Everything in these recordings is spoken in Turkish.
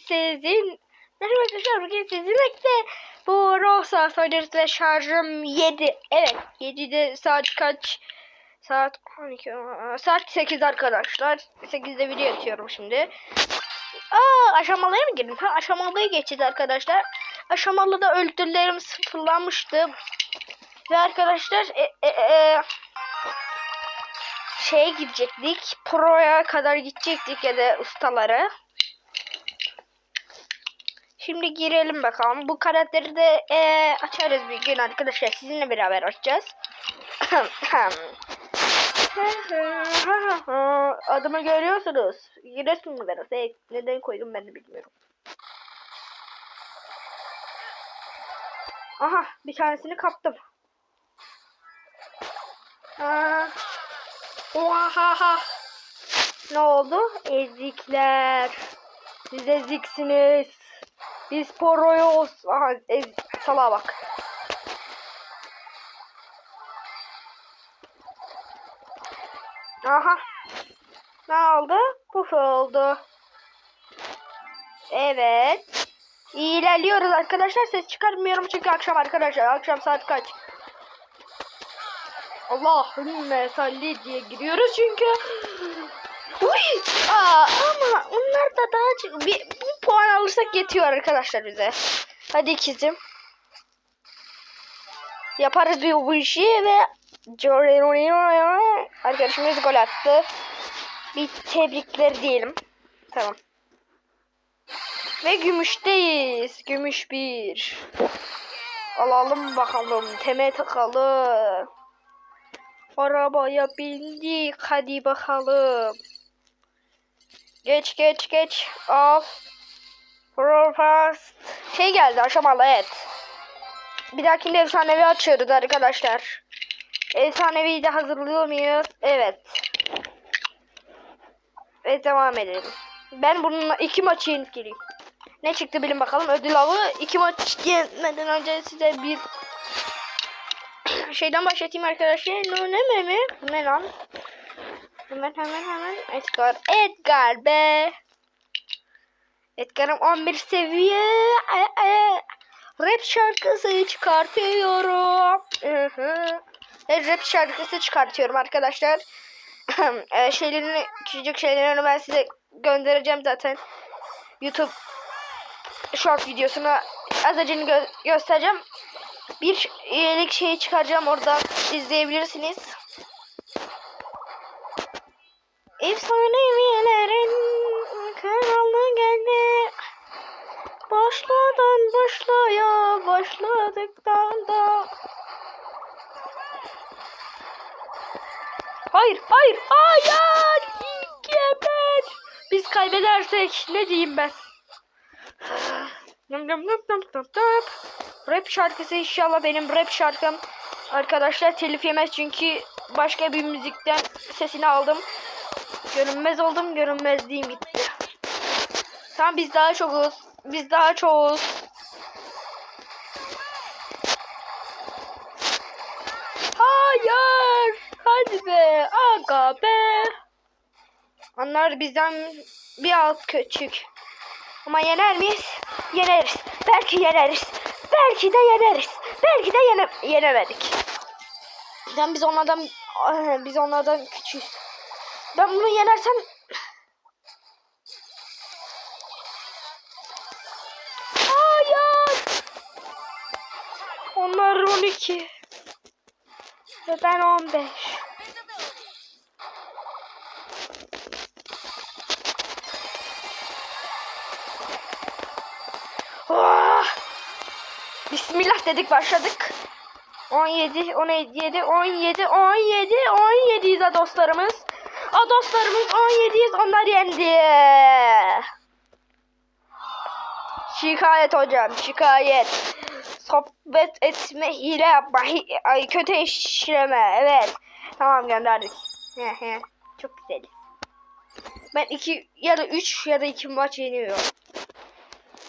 sizin Merhaba arkadaşlar bugün sizinle bu Rosa oynarız ve şarjım 7 Evet 7'de saat kaç Saat 12 aa, Saat 8 arkadaşlar 8'de video atıyorum şimdi Aa aşamalıya mı girdim? Ha aşamalıyı geçeceğiz arkadaşlar Aşamalıda öldürlerim sıfırlanmıştı Ve arkadaşlar e, e, e, şeye gidecektik. Pro'ya kadar gidecektik ya da ustalara. Şimdi girelim bakalım. Bu karakteri de eee, açarız bir gün arkadaşlar. Sizinle beraber açacağız. Adımı görüyorsunuz. Giresun numarası. Evet, neden koydum ben de bilmiyorum. Aha bir tanesini kaptım. Aa, Oha. Ne oldu? Ezikler. Siz eziksiniz. Biz poroyuz. Aha ez salağa bak. Aha. Ne oldu? Puf oldu. Evet. İlerliyoruz arkadaşlar. Ses çıkarmıyorum çünkü akşam arkadaşlar. Akşam saat kaç? Allahümme salli diye giriyoruz çünkü. Uy! Aa, ama onlar da daha bir, bir puan alırsak yetiyor arkadaşlar bize. Hadi ikizim. Yaparız bir bu işi ve arkadaşımız gol attı. Bir tebrikler diyelim. Tamam. Ve gümüşteyiz. Gümüş bir. Alalım bakalım. Teme takalım. Arabaya bindik. Hadi bakalım. Geç geç geç. Al. Propast. Şey geldi aşamalı et. Bir dahakinde efsanevi açıyoruz arkadaşlar. Efsaneviyi de hazırlıyor muyuz? Evet. Ve devam edelim. Ben bununla iki maçı yenip geleyim. Ne çıktı bilin bakalım. Ödül avı. iki maç yenmeden önce size bir şeyden başlatayım arkadaşlar. Ne ne mi? Ne lan? Hemen hemen hemen Edgar. Edgar be. Edgar'ım 11 seviye. Rap şarkısı çıkartıyorum. Evet, rap şarkısı çıkartıyorum arkadaşlar. e, şeylerini, küçücük şeylerini ben size göndereceğim zaten. YouTube short videosuna azıcık gö göstereceğim. Bir üyelik şeyi çıkaracağım oradan izleyebilirsiniz. Efsaneviyelerin kralı geldi. Başladan başlaya başladıktan da. Hayır, hayır, hayır. Geber. Biz kaybedersek ne diyeyim ben? Nım nım nım nım nım nım. Rap şarkısı inşallah benim rap şarkım. Arkadaşlar telif yemez çünkü başka bir müzikten sesini aldım. Görünmez oldum, görünmezliğim gitti. Tamam biz daha çokuz. Biz daha çoğuz. Hayır. Hadi be. Aga be. Onlar bizden bir alt küçük. Ama yener miyiz? Yeneriz. Belki yeneriz. Belki de yeneriz. Belki de yene yenemedik. Yani biz onlardan biz onlardan küçüğüz. Ben bunu yenersem Onlar 12 ve ben 15. Oh! Bismillah dedik başladık. 17, 17, 17, 17, 17'yiz ha dostlarımız. O dostlarımız 17'yiz onlar yendi. Şikayet hocam şikayet. Sohbet etme hile yapma. Ay, kötü işleme evet. Tamam gönderdik. Çok güzel. Ben iki ya da üç ya da iki maç yeniyorum.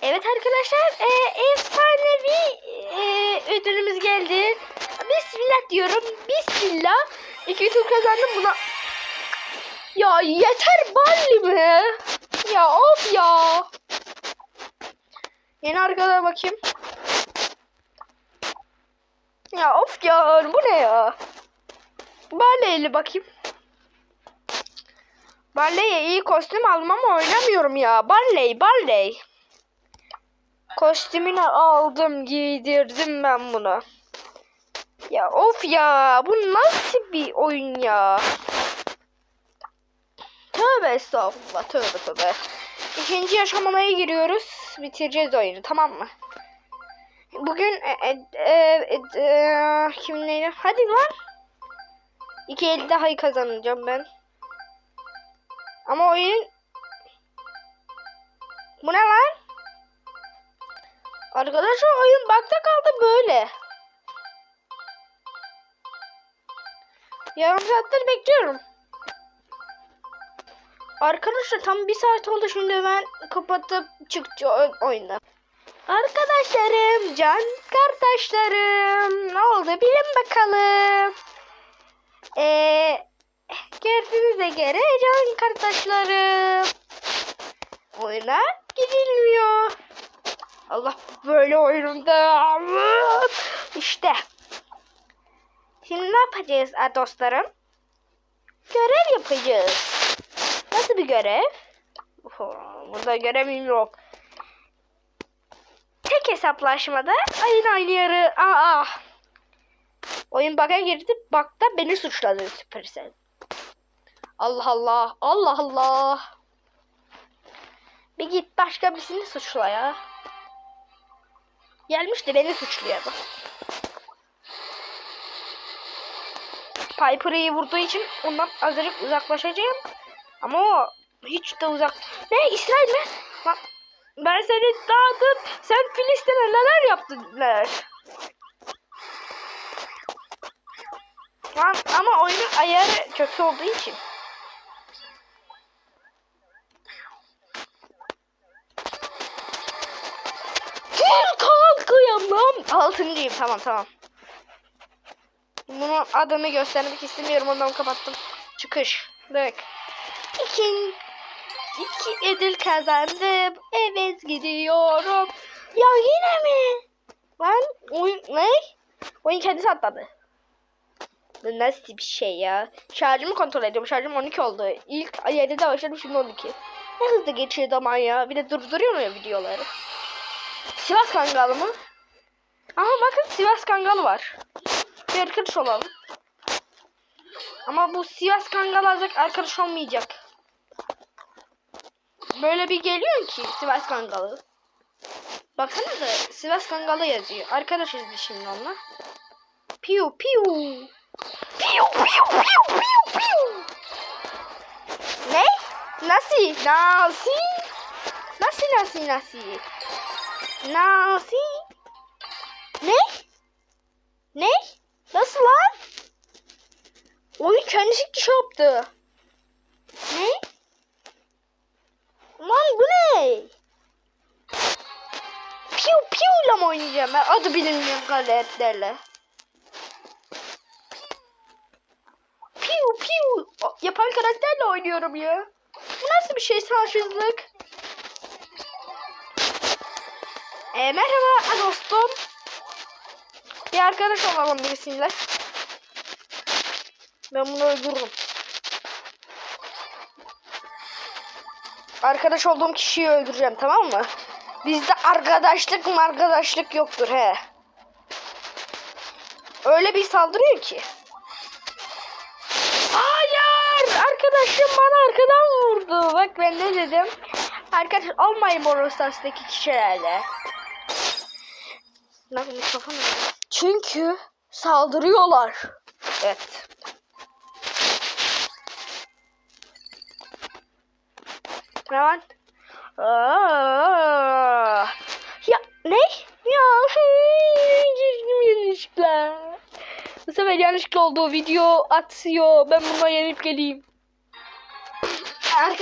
Evet arkadaşlar e, efsanevi e, ödülümüz geldi. Bismillah diyorum. Bismillah. İki tur kazandım buna. Ya yeter balli mi? Ya of ya. Yeni arkadaşa bakayım. Ya of ya bu ne ya? Barley'li bakayım. Barley'e iyi kostüm almam oynamıyorum ya. Barley, Barley. Kostümünü aldım, giydirdim ben bunu. Ya of ya, bu nasıl bir oyun ya? Tövbe estağfurullah, tövbe tövbe. İkinci aşamaya giriyoruz. Bitireceğiz oyunu, tamam mı? Bugün e, e, e, e, e, kimin neydi? Hadi lan. İki el daha iyi kazanacağım ben. Ama oyun... Bu ne lan? Arkadaşlar oyun bakta kaldı böyle. Yarım saattir bekliyorum. Arkadaşlar tam bir saat oldu şimdi ben kapatıp çıkacağım oyunda. Arkadaşlarım, can kardeşlerim, ne oldu bilin bakalım. Ee, gördüğünüze göre can kardeşlerim. Oyuna gidilmiyor. Allah böyle oyunda. İşte. Şimdi ne yapacağız dostlarım? Görev yapacağız. Nasıl bir görev? Burada görevim yok. Tek hesaplaşmada ayın aynı yarı. Aa. Oyun bug'a girdi. Bug'da beni suçladı Supercell. Allah Allah. Allah Allah. Bir git başka birisini suçla ya. Gelmiş de beni suçluyor bu. Piper'ı vurduğu için ondan azıcık uzaklaşacağım. Ama o hiç de uzak. Ne İsrail mi? Bak ben seni dağıtıp sen Filistin'e neler yaptın neler. Lan ama oyunun ayarı kötü olduğu için. Gel kalkıyamam. Altıncıyım tamam tamam. Bunun adını göstermek istemiyorum ondan kapattım. Çıkış. Bak. İkin. İki ödül kazandım. Evet gidiyorum. Ya yine mi? Lan oyun ne? Oyun kendisi atladı. Bu nasıl bir şey ya? Şarjımı kontrol ediyorum. Şarjım 12 oldu. İlk 7'de başladım şimdi 12. Ne hızlı geçiyor zaman ya. Bir de durduruyor ya videoları. Sivas Kangalı mı? Aha bakın Sivas Kangalı var. Bir arkadaş olalım. Ama bu Sivas Kangalı azıcık arkadaş olmayacak. Böyle bir geliyor ki Sivas Kangalı. Baksanıza Sivas Kangalı yazıyor. Arkadaşız biz şimdi onunla. Piu piu. Piu piu piu piu piu. Ne? Nasıl? Nasıl? Nasıl nasıl nasıl? Nasıl? Ne? Ne? Nasıl lan? Oyun kendisi şey yaptı. Ne? Lan bu ne? Piu piu ile mi oynayacağım ben? Adı bilinmeyen karakterle. Piu piu yapan karakterle oynuyorum ya. Bu nasıl bir şey savaşsızlık? E, merhaba dostum. Bir arkadaş olalım birisiyle. Ben bunu öldürürüm. Arkadaş olduğum kişiyi öldüreceğim tamam mı? Bizde arkadaşlık mı arkadaşlık yoktur he. Öyle bir saldırıyor ki. Hayır! Arkadaşım bana arkadan vurdu. Bak ben ne dedim? Arkadaş olmayın Brawl Stars'taki kişilerle. Lan mikrofon? Çünkü saldırıyorlar. Evet. Var? Aa! Ya ne? Ya yanlışlıkla. Bu sefer yanlışlıkla oldu. Video atıyor. Ben buna yenip geleyim. Arkadaşlar